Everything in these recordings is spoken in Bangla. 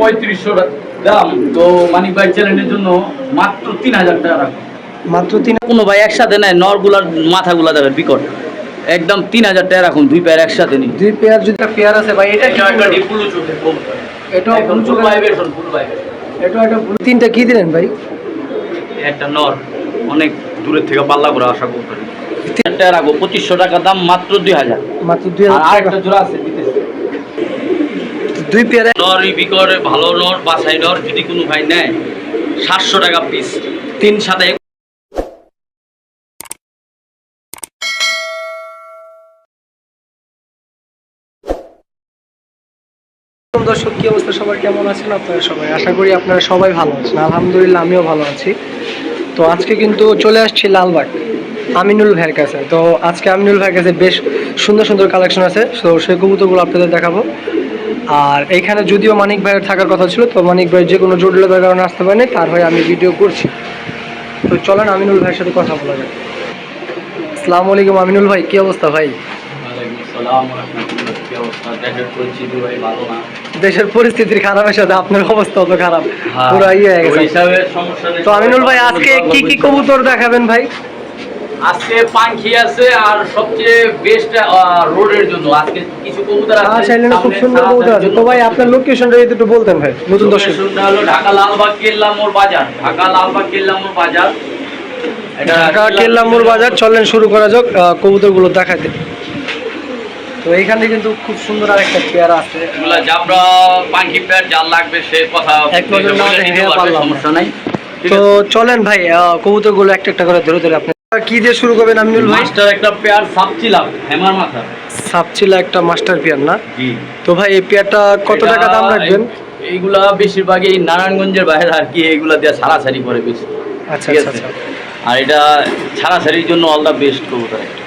পঁয়ত্রিশশো দাম। তো মানিক ভাই চ্যানেলের জন্য মাত্র তিন হাজার টাকা রাখুন। মাত্র তিন কোনো ভাই একসাথে নেয় নরগুলার মাথাগুলা দেবেন বিকট। একদম তিন হাজার টাকা রাখুন দুই পেয়ার একসাথে নিন। দুই পেয়ার যদি পেয়ার আছে ভাই এটা কি একটা ডিপুলু চোখে এটাও একদম blue full vibration full vibration এটা একটা তিনটা কি দিলেন ভাই? একটা নর। অনেক দূরের থেকে পাল্লা করে আশা করতে টাকা রাখব পঁচিশশো টাকা দাম মাত্র দুই হাজার। মাত্র দুই হাজার জোড়া আছে দুই পেয়ারে নর বিকর ভালো নর বাসাই নর যদি কোনো ভাই নেয় সাতশো টাকা পিস তিন সাথে দর্শক কি অবস্থা? সবার কেমন আছেন আপনারা সবাই? আশা করি আপনারা সবাই ভালো আছেন। আলহামদুলিল্লাহ আমিও ভালো আছি। তো আজকে কিন্তু চলে আসছি লালবাগ আমিনুল ভাইয়ের কাছে। তো আজকে আমিনুল ভাইয়ের কাছে বেশ সুন্দর সুন্দর কালেকশন আছে। তো সেই কবুতরগুলো আপনাদের দেখাবো। আর এইখানে যদিও মানিক ভাইয়ের থাকার কথা ছিল তো মানিক ভাই যে কোনো জটিলতার কারণে আসতে পারেনি তার হয়ে আমি ভিডিও করছি। তো চলেন আমিনুল ভাইয়ের সাথে কথা বলা যাক। আসসালামু আলাইকুম আমিনুল ভাই কি অবস্থা ভাই? দেশের পরিস্থিতির খারাপের সাথে আপনার অবস্থা অত খারাপ হ্যাঁ, পুরো ইয়ে তো আমিনুল ভাই আজকে কি কি কবুতর দেখাবেন ভাই? আজকে পাখি আছে আর সবচেয়ে বেস্ট রোডের জন্য। আজকে কিছু কবুতর আছে আশা আইল্যান্ডে খুব সুন্দর কবুতর আছে। তো ভাই আপনার লোকেশনটা যদি একটু বলতেন ভাই নতুন দর্শক। লোকেশনটা হলো ঢাকা লালবাগ কেল্লা মোড় বাজার। ঢাকা লালবাগ কেল্লা মোড় বাজার ঢাকা কেল্লামুর বাজার। চলেন শুরু করা যাক কবুতরগুলো দেখাতে। তো এইখানে কিন্তু খুব সুন্দর আরেকটা পেয়ারা আছে। এগুলা জাবরা পাখি প্যাট যার লাগবে সে কথা এক নজর না। সমস্যা নাই। তো চলেন ভাই আহ, কবুতরগুলো একটা একটা করে ধরে ধরে আপনি কি দিয়ে শুরু করবেন আমিনুল ভাই? মাস্টার একটা পেয়ার মাথা। সাপচিলা একটা মাস্টার পেয়ার না? জি। তো ভাই এই পেয়ারটা কত টাকা দাম রাখবেন? এইগুলা বেশিরভাগই নারায়ণগঞ্জের বাইরে আর কি এইগুলা দিয়ে সারাসারি করে বেশি। আচ্ছা আচ্ছা আচ্ছা। আর এটা ছাড়াছাড়ির জন্য অল দ্য বেস্ট কবুতর একটা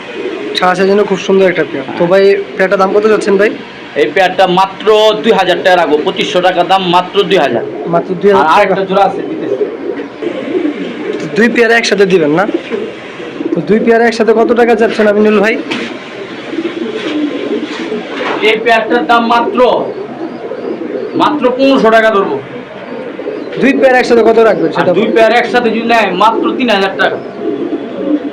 ছাড়াছাড়ির জন্য খুব সুন্দর একটা পেয়ার তো ভাই পেয়ারটার দাম কত যাচ্ছেন ভাই? এই পেয়ারটা মাত্র দুই হাজার টাকা রাখব পঁচিশশো টাকা দাম মাত্র দুই হাজার। মাত্র দুই আর হাজার টাকা। আরেকটা জোড়া আছে দুই পেয়ারা একসাথে দিবেন না? তো দুই পেয়ারা একসাথে কত টাকা যাচ্ছেন আমিনুল ভাই? এই পেয়ারটার দাম মাত্র মাত্র পনেরোশো টাকা ধরবো। দুই পেয়ারা একসাথে কত রাখবেন সেটা দুই পেয়ার একসাথে যদি নেয় মাত্র তিন হাজার টাকা।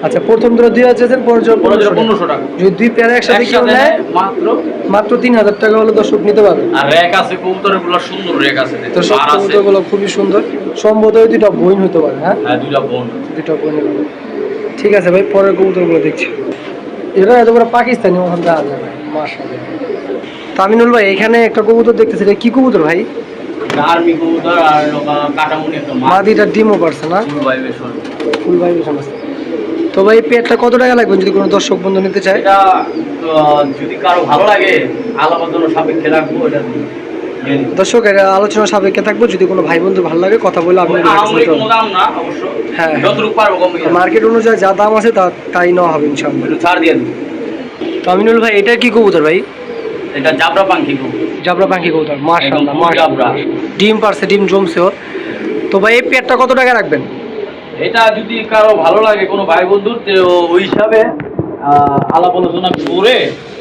আচ্ছা প্রথম ধরো দুই হাজার পনেরোশো টাকা। যদি দুই পেয়ারা একসাথে কেউ নেয় মাত্র মাত্র তিন হাজার টাকা হলে দর্শক নিতে পারবে। আর র্যাক আছে কবুতরেরগুলো সুন্দর র্যাক আছে তো সব আর আছে। কবুতরগুলো খুবই সুন্দর। সম্ভবত ওই দুটো বইন হতে পারে হ্যাঁ? হ্যাঁ দুইটা বোন। দুটো বইন ঠিক আছে ভাই পরের কবুতরগুলো দেখছি। এটা এত বড় পাকিস্তানি ওখান যাবে মাশাআল্লাহ। তামিনুল ভাই এখানে একটা কবুতর দেখতেছি এটা কি কবুতর ভাই? আর্মি কবুতর আর লোকা কাটামুনি একটা মাদিটা ডিমও পারছে না? ফুল ভাইব্রেশন ফুল ভাই সমস্ত তো ভাই পেয়ারটা কত টাকা লাগবে যদি কোনো দর্শক বন্ধু নিতে চায়? এটা যদি কারও ভালো লাগে আলাদা জন্য সাপেক্ষে রাখব এটা নিয়ে নিতে। দর্শক আলোচনা সাপেক্ষে থাকব। যদি কোনো ভাই বন্ধু ভালো লাগে কথা বলে আপনি হ্যাঁ, হ্যাঁ। মার্কেট অনুযায়ী যা দাম আছে তা তাই নেওয়া হবে ইনশাআল্লাহ। একটু ছাড় দিয়ে দিন। তো ভাই এটা কি কবুতর ভাই? এটা জাবরা পাখি কবুতর জাবরা পাখি কবুতর মাশাআল্লাহ। মাশাআল্লাহ। ডিম পারছে ডিম জমছে ওর। তো ভাই এই পেয়ারটা কত টাকা রাখবেন? এটা যদি কারও ভালো লাগে কোনো ভাই বন্ধুর তো ওই হিসাবে আলাপ আলোচনা করে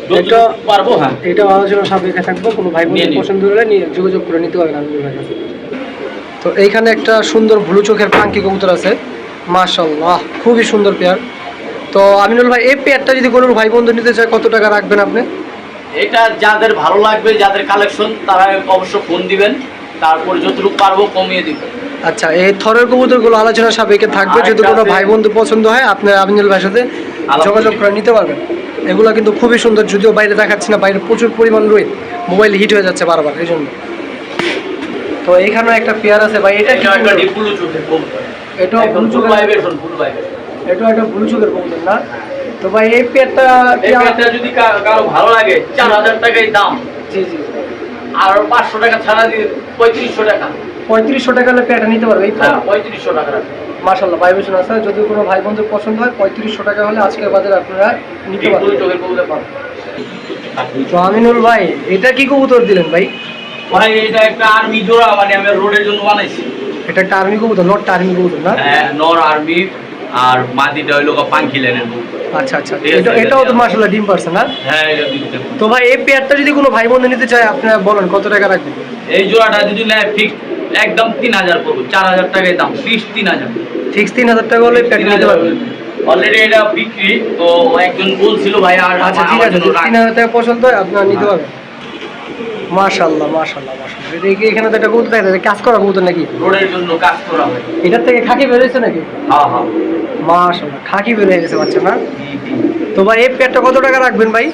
এটা- পারব হ্যাঁ। এটা আলোচনা সাপেক্ষে থাকব কোনো ভাই নিন। পছন্দ হলে নিয়ে যোগাযোগ করে নিতে পারবেন তো এইখানে একটা সুন্দর ব্লু চোখের পাঙ্কি কবুতর আছে। খুবই সুন্দর পেয়ার। তো আমিনুল ভাই এই পেয়ারটা যদি কোনো ভাই বন্ধু নিতে চায় কত টাকা রাখবেন আপনি? এটা যাদের ভালো লাগবে যাদের কালেকশন তারা অবশ্য ফোন দিবেন। তারপরে যতটুকু পারব কমিয়ে দিব। আচ্ছা এই থরের কবুতরগুলো আলোচনা সাপেক্ষে থাকবে। আর যদি কোনো ভাই বন্ধু পছন্দ হয় আপনি আমিনুল ভাইয়ের সাথে যোগাযোগ করে নিতে পারবেন। এগুলো কিন্তু খুবই সুন্দর যদিও বাইরে দেখাচ্ছি না বাইরে প্রচুর পরিমাণ রয়েছে মোবাইল হিট হয়ে যাচ্ছে বারবার এই জন্য। তো এইখানে একটা পেয়ার আছে ভাই এটা কি এটা একটা চোখের কবুতর না? তো ভাই এই পেয়ারটা যদি কারও ভালো লাগে চার হাজার টাকাই দাম। জি জি আর পাঁচশো টাকা ছাড়া দিয়ে পঁয়ত্রিশশো টাকা। পঁয়ত্রিশশো টাকা হলে পেয়ারটা নিতে পারবে এই হ্যাঁ পঁয়ত্রিশশো টাকা মার্শাল্লাহ ভাইবেশন আছে। যদি কোনো ভাই বন্ধু পছন্দ হয় পঁয়ত্রিশশো টাকা হলে আজকের বাজারে আপনারা নিতে পারবেন। পাবেন। তো আমিনুল ভাই এটা কি কবুতর দিলেন ভাই? ভাই এটা একটা আর্মি জোড়া মানে আমি রোডের জন্য বানাইছি। এটা একটা আর্মি কবুতর নট আর্মি কবুতর না? হ্যাঁ নর আর্মি আর মাদিটা হইল পাঙ্কি লাইনের আচ্ছা আচ্ছা এটা এটা এটাও তো ডিম পারছে না? হ্যাঁ এটা তো ভাই এই পেয়ারটা যদি কোনো ভাই বন্ধু নিতে চায় আপনারা বলেন কত টাকা রাখবেন? এই জোড়াটা যদি নেয় ঠিক একদম তিন হাজার পড়বে চার হাজার টাকায় দাম বিশ তিন হাজার। ফিক্স তিন হাজার টাকা হলে পেয়ারটা নিতে পারবেন অলরেডি এটা বিক্রি তো একজন বলছিল ভাই আর আচ্ছা ঠিক আছে তিন হাজার টাকা পছন্দ হয় আপনারা নিতে পারবেন। মাশাল্লাহ মাশাল্লাহ মাশাল্লাহ এটা এখানে তো একটা কবুতর কাজ করা কবুতর নাকি? রোডের জন্য কাজ করা হয়। এটার থেকে খাকি বেরোয়েছে নাকি? হ্যাঁ হ্যাঁ। মাশাল্লাহ খাকি বের হয়ে গেছে বাচ্চা না। তো ভাই এই পেয়ারটা কত টাকা রাখবেন ভাই?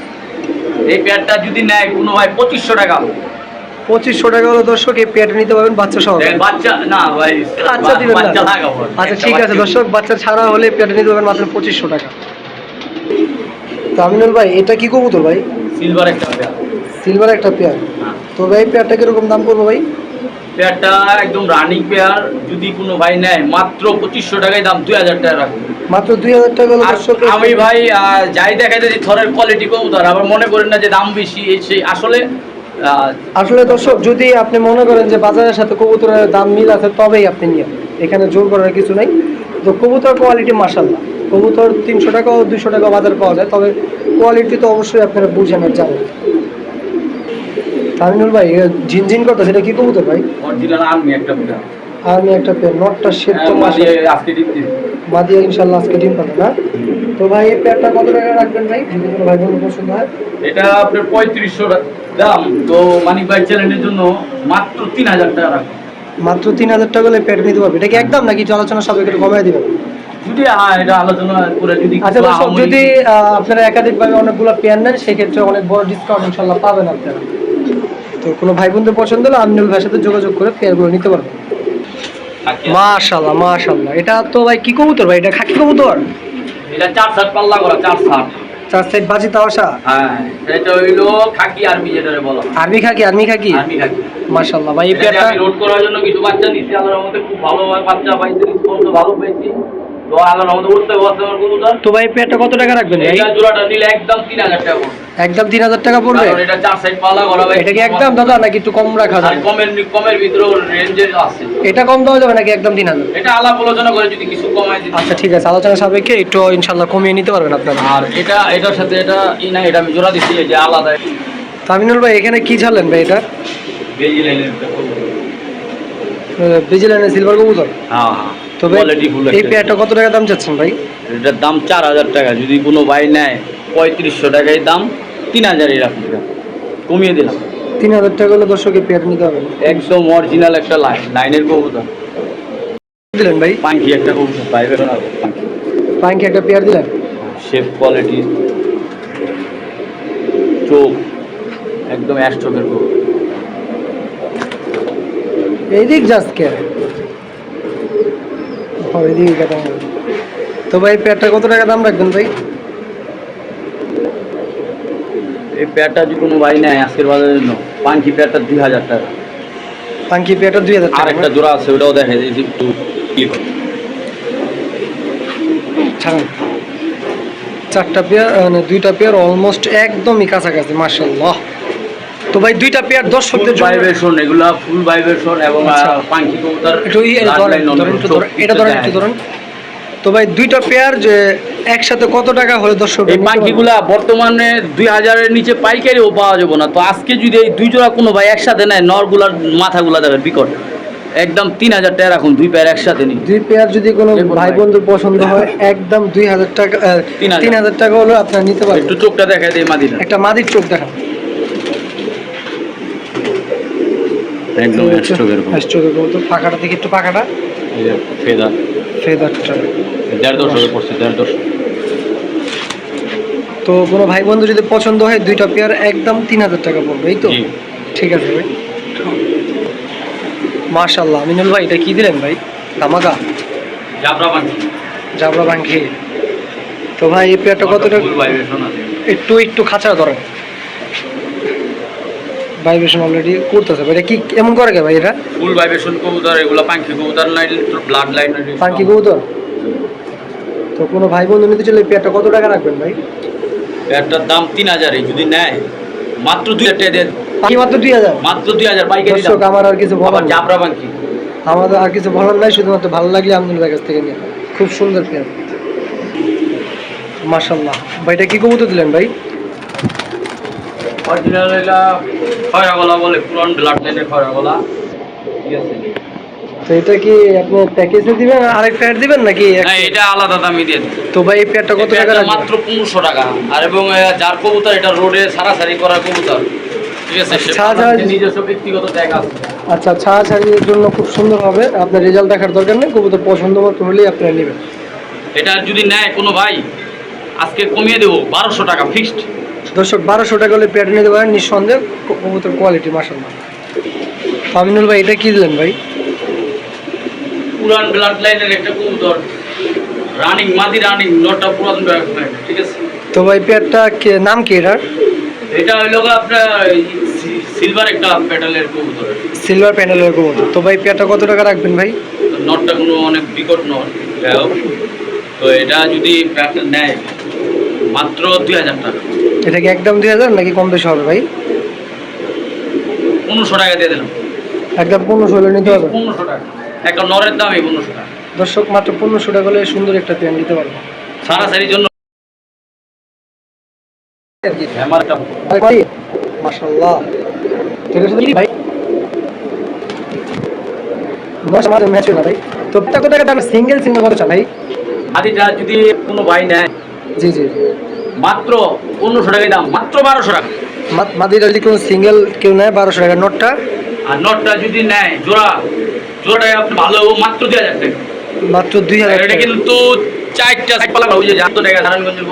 এই প্যাডটা যদি নেয় কোনো ভাই পঁচিশশো টাকা। পঁচিশশো টাকা হলো দর্শক এই পেয়ারটা নিতে পারবেন বাচ্চা সহ। বাচ্চা না ভাই আচ্ছা দিবেন না। আচ্ছা ঠিক আছে দর্শক বাচ্চা ছাড়া হলে পেয়ারটা নিতে পারবেন মাত্র পঁচিশশো টাকা। তামিনুল ভাই এটা কি কবুতর ভাই? সিলভার একটা পেয়ার। সিলভার একটা পেয়ার। হ্যাঁ। তো ভাই পেয়ারটা কীরকম দাম করব ভাই? পেয়ারটা একদম রানিং পেয়ার যদি কোনো ভাই নেয় মাত্র পঁচিশশো টাকায় দাম দুই হাজার টাকা রাখব। মাত্র দুই হাজার টাকা আমি ভাই যাই দেখাই যে থরের কোয়ালিটি কবুতর আবার মনে করেন না যে দাম বেশি এই আসলে আসলে দর্শক যদি আপনি মনে করেন যে বাজারের সাথে কবুতরের দাম মিল আছে তবেই আপনি নিয়ে এখানে জোর করার কিছু নাই। তো কবুতর কোয়ালিটি মাসাল্লাহ কবুতর তিনশো টাকা ও দুশো টাকা বাজার পাওয়া যায় তবে কোয়ালিটি তো অবশ্যই আপনারা বুঝেন আর জানেন তামিনুল ভাই ঝিনঝিন করতে সেটা কি কবুতর ভাই? অরিজিনাল আর্মি একটা একটা নটটা তো হ্যাঁ, মাসে আজকে দিচ্ছি মাদিয়া ইনশাল্লাহ আজকে ডিম পাবে না। তো ভাই এই পেয়ারটা কত টাকা রাখবেন ভাই? যদি কোনো ভাই বোন পছন্দ হয়। এটা আপনার পঁয়ত্রিশশো দাম। তো মানিক ভাই চ্যানেলের জন্য মাত্র তিন হাজার টাকা রাখুন মাত্র তিন হাজার টাকা হলে পেয়ারটা নিতে পারবে। এটা কি একদম নাকি আলোচনা সবাই একটু কমাই দিবেন? যদি হ্যাঁ এটা আলোচনা করে যদি আচ্ছা দর্শক যদি আপনারা একাধিকভাবে অনেকগুলো পেয়ার নেন সেক্ষেত্রে অনেক বড় ডিসকাউন্ট ইনশাল্লাহ পাবেন আপনারা। তো কোনো ভাই বোনদের পছন্দ হলে আমিনুল ভাইয়ের সাথে যোগাযোগ করে পেয়ারগুলো নিতে পারবেন। থাকে। মাশাল্লাহ মাশাল্লাহ এটা তো ভাই কি কবুতর ভাই? এটা খাকি কবুতর? এটা চার সাত পাল্লা করা চার সাত। চার সাইড বাজি তাওয়াশা হ্যাঁ এটা হইল খাকি আর্মি যেটা বলা আর্মি খাকি আর্মি খাকি? আর্মি খাকি। মাশাল্লাহ ভাই এই পেয়ারটা রোড করার জন্য কিছু বাচ্চা নিচ্ছি আল্লাহর মধ্যে খুব ভালো বাচ্চা পাইছি রেসপন্স ভালো পেয়েছি তো আল্লাহর মধ্যে উঠতে পারছে আমার কবুতর। তো ভাই পেয়ারটা কত টাকা রাখবেন ভাই? এটা জোড়াটা নিলে একদম তিন হাজার টাকা পড়বে। একদম তিন হাজার টাকা পড়বে? এটা চার সাইড করা ভাই। এটা কি একদম দাদা নাকি একটু কম রাখা যাবে কমের কমের ভিতরে রেঞ্জের আছে। এটা কম দেওয়া যাবে নাকি একদম তিন হাজার? এটা আলাপ আলোচনা করে যদি কিছু কমায় দিতে। আচ্ছা ঠিক আছে। আলোচনা সাপেক্ষে একটু ইনশাল্লাহ কমিয়ে নিতে পারবেন আপনারা। আর এটা এটার সাথে এটা ই না এটা আমি জোড়া দিচ্ছি যে আলাদা। তামিনুল ভাই এখানে কি ছাড়লেন ভাই এটা। বিজিল্যান্ডের সিলভার কবুতর? হ্যাঁ হ্যাঁ। তবে এই পেয়ারটা কত টাকা দাম চাচ্ছেন ভাই? এটার দাম চার হাজার টাকা যদি কোনো ভাই নেয় পঁয়ত্রিশশো টাকায় দাম। তিন হাজারই রাখুন কমিয়ে দিলাম। তিন হাজার টাকা হলে দর্শকের পেয়ার নিতে হবে। একদম অরিজিনাল একটা লাইন লাইনের কবুতর। দিলেন ভাই? পাঙ্কি একটা কবুতর পাইবে পাঙ্কি। পাঙ্কি একটা পেয়ার দিলেন? শেপ কোয়ালিটি চোখ একদম অ্যাশ চোখের কবুতর। এই দিক যাস কে? ও, এইদিকে কেটে নেব। তো ভাই পেয়ারটা কত টাকা দাম রাখবেন ভাই? এই প্যাডটা যদি কোনো ভাই নেয় আজকের বাজারের জন্য পাঙ্কি প্যাডটা দুই হাজার টাকা। পাঙ্কি পেয়ারটা দুই হাজার আর টাকা একটা জোড়া আছে ওটাও দেখা যায় একটু ক্লিক ছাড়ুন। চারটা পেয়ার মানে দুইটা পেয়ার অলমোস্ট একদমই কাছাকাছি মার্শাল্লাহ তো ভাই দুইটা পেয়ার দর্শকদের জন্য ভাইব্রেশন এগুলা ফুল ভাইব্রেশন এবং আচ্ছা। পাঙ্কি কবুতর একটু ধরেন, ধরেন, একটু ধরেন, এটা ধরেন একটু ধরেন। তো ভাই দুইটা পেয়ার যে একসাথে কত টাকা হলে দর্শক? এই পাখিগুলা বর্তমানে দুই হাজারের নিচে পাইকারিও পাওয়া যাবে না। তো আজকে যদি এই দুই জোড়া কোনো ভাই একসাথে নেয় নরগুলার মাথাগুলা দেখেন বিকট। একদম তিন হাজার টাকা রাখুন দুই পেয়ার একসাথে নিই দুই পেয়ার যদি কোনো ভাই। বন্ধুর পছন্দ হয় একদম দুই হাজার টাকা তিন হাজার। টাকা হলে আপনার নিতে পারেন একটু চোখটা দেখায় দিই মাদির একটা মাদির চোখ দেখান। একদম মতো। পাখাটা থেকে একটু পাখাটা ফেদার। ফেদারটা। দেড় দশকে পড়ছে দেড় দশ। তো কোনো ভাই বন্ধু যদি পছন্দ হয় দুইটা পেয়ার একদম তিন হাজার টাকা পড়বে এই তো? ঠিক আছে ভাই। মার্শাল্লাহ আমিনুল ভাই এটা কি দিলেন ভাই? ধামাকা জাবরা পাখি তো ভাই এই পেয়ারটা কত টাকা? ফুল ভাইব্রেশন আছে। একটু একটু খাঁচা ধরেন। ভাইব্রেশন অলরেডি করতেছে ভাই এটা কি এমন করে কে ভাই এটা? ফুল ভাইব্রেশন কবুতর এগুলা পাখি কবুতর লাইন ব্লাড লাইন পাঙ্কি কবুতর? তো কোনো ভাই বন্ধু নিতে চলে এই পেয়ারটা কত টাকা রাখবেন ভাই? একটার দাম তিন হাজারই যদি নেয় মাত্র দুই হাজার টাকা পাখি মাত্র দুই হাজার? মাত্র দুই হাজার পাইকারি দর্শক আমার আর কিছু বলার আবার। জাবরা পাখি আমাদের আর কিছু বলার নাই শুধুমাত্র ভালো লাগলে আব্দুল কাছ থেকে নিয়ে। খুব সুন্দর পেয়ার। মাশাল্লাহ ভাই এটা কি কবুতর দিলেন ভাই? অরিজিনাল এটা খয়রা গলা বলে পুরান ব্লাড লাইনের খয়রা গলা ঠিক আছে। তো এটা কি আপনি প্যাকেজে দিবেন আরেক প্যাড দিবেন নাকি না এটা আলাদা দিয়ে তো ভাই এই প্যাডটা কত টাকা মাত্র পনেরোশো টাকা। আর এবং যার কবুতর এটা রোডে সারাসারি করা কবুতর। আচ্ছা ছাড়ির জন্য খুব সুন্দর হবে। আপনার রেজাল্ট দেখার দরকার নেই। কবুতর পছন্দ মতো হলেই আপনারা নেবেন। এটা যদি নেয় কোনো ভাই আজকে কমিয়ে দেবো। বারোশো টাকা ফিক্সড দর্শক বারোশো টাকা হলে প্যাড নিতে পারেন নিঃসন্দেহে কবুতর কোয়ালিটি মাসাল্লাহ আমিনুল ভাই এটা কি দিলেন ভাই? পুরান ব্লাড লাইনের একটা কবুতর রানিং মাদি রানিং নটা পুরাতন blood line, ঠিক আছে? তো ভাই প্যাডটা কে নাম কি এটার? এটা হইল গিয়ে আপনার সিলভার একটা পেটালের কবুতর সিলভার প্যানেলের কবুতর তো ভাই প্যাডটা কত টাকা রাখবেন ভাই? নটটা কোনো অনেক বিকট নট যাই তো এটা যদি প্যাটার্ন নেয় মাত্র দুই হাজার টাকা। এটা কি একদম দুই হাজার নাকি কম বেশি হবে ভাই? পনেরোশো টাকা দিয়ে দিলাম। একদম পনেরোশো নিতে হবে। পনেরোশো টাকা। একটা নরের দামই পনেরোশো টাকা দর্শক মাত্র পনেরোশো টাকা হলে সুন্দর একটা প্যান্ট নিতে পারব। সারাসারির জন্য আর কি হ্যামার একটা ভাই। ভাই মাশাআল্লাহ ঠিক আছে ভাই ম্যাচ না ভাই? তো কত টাকা দাম সিঙ্গেল সিঙ্গেল কত চান ভাই? আদিটা যদি কোনো ভাই নেয় জি জি মাত্র পনেরোশো টাকায় দাম মাত্র বারোশো টাকা। মাদিরা যদি কোনো সিঙ্গেল কেউ নেয় বারোশো টাকা নোটটা? আর নটটা যদি নেয় জোড়া জোড়াটাই আপনি ভালো মাত্র দুই হাজার টাকা। মাত্র দুই হাজার এটা কিন্তু চারটা সাইড পালা ওই যে আট টাকা নারায়ণগঞ্জের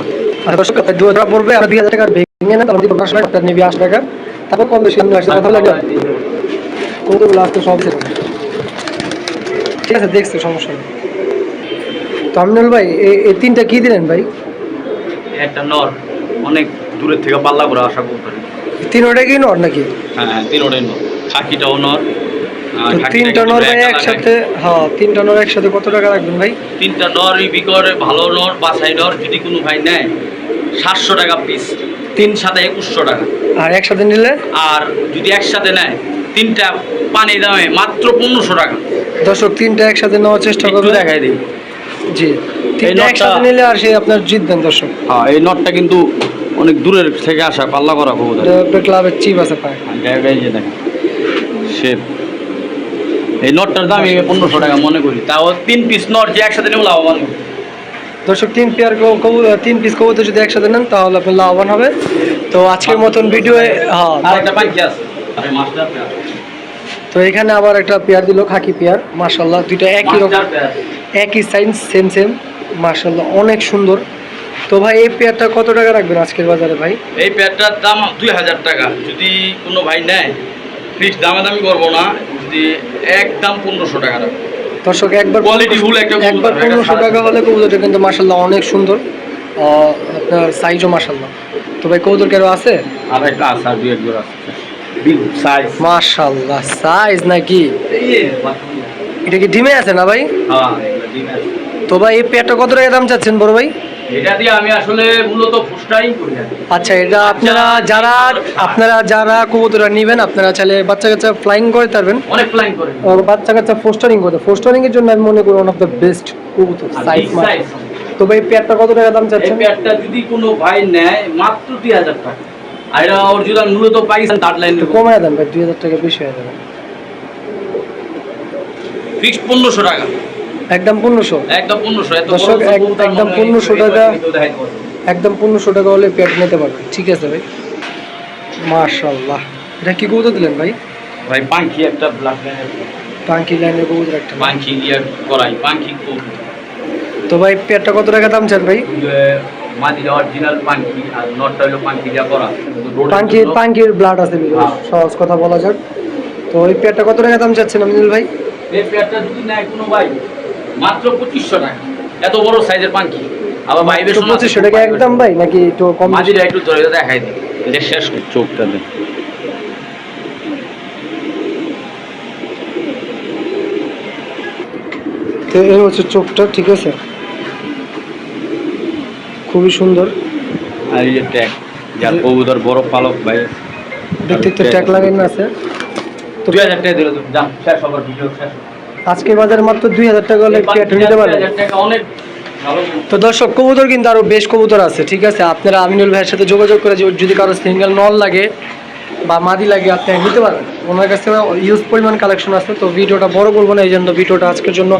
দর্শক দু হাজার পড়বে আর দুই হাজার টাকা ভেঙে নিবি আশি টাকা। তারপর কম বেশি অন্য আসলে কথা লাগে কতগুলো আসতে সব ঠিক আছে দেখছি সমস্যা নেই। তো আমিনুল ভাই এই তিনটা কি দিলেন ভাই? একটা নর অনেক দূরের থেকে পাল্লা করে আশা করতে তিনোটা কি নর নাকি? হ্যাঁ তিনোটাই নর। খাকিটাও নর তিনটা কিন্তু নর ভাই একসাথে হ্যাঁ তিনটা নর একসাথে কত টাকা রাখবেন ভাই? তিনটা নরই বিকরে ভালো নর বাছাই নর যদি কোনো ভাই নেয় সাতশো টাকা পিস তিন সাথে একুশশো টাকা। আর একসাথে নিলে? আর যদি একসাথে নেয় তিনটা পানি দামে মাত্র পনেরোশো টাকা। দর্শক তিনটা একসাথে নেওয়ার চেষ্টা করবেন। দেখাই দিই। জি তিনটা একসাথে নিলে আর সে আপনার জিতবেন দর্শক। হ্যাঁ এই নটটা কিন্তু অনেক দূরের থেকে আসা পাল্লা করা ক্লাবের চিপ আছে পায়। জায়গায় যে দেখেন শেপ এই নটটার দাম পনেরোশো টাকা মনে করি। তাও তিন পিস নট যে একসাথে নেব লাভবান। দর্শক তিন পেয়ার তিন পিস কবুতর যদি একসাথে নেন তাহলে আপনার লাভবান হবে। তো আজকের মতন ভিডিও হ্যাঁ তো এখানে আবার একটা পেয়ার দিল খাকি পেয়ার মার্শাল্লাহ দুইটা একই রকম একই সাইজ সেম সেম মার্শাল্লাহ অনেক সুন্দর। তো ভাই এই পেয়ারটা কত টাকা রাখবেন আজকের বাজারে ভাই? এই পেয়ারটার দাম দুই হাজার টাকা। যদি কোনো ভাই নেয় ফিক্স দামাদামি করব না। যদি একদম পনেরোশো টাকা রাখব দর্শক একবার full একটা একবার পনেরোশো টাকা হলে কবুতরটা কিন্তু মার্শাল্লাহ অনেক সুন্দর। আপনার সাইজও মার্শাল্লাহ তো ভাই কবুতর কেন আছে? আর একটা আছে আর দুই এক জোড়া আছে। সাইজ মার্শাল্লাহ সাইজ নাকি? এটা কি ডিমে আছে না ভাই? হ্যাঁ এগুলো ডিম আছে। তো ভাই এই পেটটা কত টাকা দাম চাচ্ছেন বড় ভাই? এটা দিয়ে আমি আসলে মূলত ফুসটাই করি আচ্ছা এটা আপনারা যারা আপনারা যারা কবুতরা নেবেন আপনারা চাইলে বাচ্চা কাচ্চা ফ্লাইং করে পারবেন অনেক প্ল্যান করে। বাচ্চা কাচ্চা ফোস্টারিং করতে ফোস্টারিং এর জন্য আমি মনে করি ওয়ান অফ দ্য বেস্ট কবুতর সাইজ তো ভাই পেয়ারটা কত টাকা দাম এই চাচ্ছেন? প্যাডটা যদি কোনো ভাই নেয় মাত্র দুই হাজার টাকা। আর এটা অরিজিনাল মূলত পাকিস্তান থার্ড লাইন কমায় দেন ভাই দুই হাজার টাকা বেশি হয়ে যাবে। ফিক্সড পনেরোশো টাকা। একদম পনেরোশো। একদম পনেরোশো দর্শক, একদম 1500 এই- টাকা। পারব। একদম পনেরোশো টাকা হলে পেয়ার নিতে পারবেন ঠিক আছে ভাই। মার্শাল্লাহ এটা কি কবুতর দিলেন ভাই? ভাই একটা লাইনের কবুতর একটা। দিয়ে করাই কবুতর। তো ভাই পেয়ারটা কত টাকা দাম চান ভাই? মাদিরা অরিজিনাল পাঙ্খি আর নটটা হলো পাঙ্খি দিয়ে করা। রোডের পাঙ্কির ব্লাড আছে হ্যাঁ। সহজ কথা বলা যাক। তো ওই পেয়ারটা কত টাকা দাম চাচ্ছেন আমিনুল ভাই? এই প্যাডটা যদি নেয় কোনো ভাই মাত্র পঁচিশশো টাকা। এত বড় সাইজের পাঙ্খি আবার তো পঁচিশশো টাকা একদম ভাই নাকি একটু কম? মাঝিরা একটু ধরে দেখাই দিই। এটা শেষ চোখটা তো এই হচ্ছে চোখটা ঠিক আছে? খুবই সুন্দর। আর এই যে ট্যাগ যার কবুতর বড় পালক ভাই। দেখতে তো ট্যাগ লাগানো আছে। তো দুই হাজার টাকা দিল তুমি যান শেষ হবার ভিডিও শেষ আজকে বাজার মাত্র দুই হাজার টাকা হলে পেয়ারটা নিতে পারবেন তো দর্শক কবুতর কিন্তু আরও বেশ কবুতর আছে ঠিক আছে? আপনারা আমিনুল ভাইয়ের সাথে যোগাযোগ করে যদি কারও সিঙ্গেল নল লাগে বা মাদি লাগে আপনি নিতে পারেন। ওনার কাছে ইউজ পরিমাণ কালেকশন আছে তো ভিডিওটা বড় বলব না এই জন্য ভিডিওটা আজকের জন্য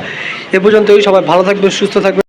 এ পর্যন্তই। সবাই ভালো থাকবে সুস্থ থাকবেন।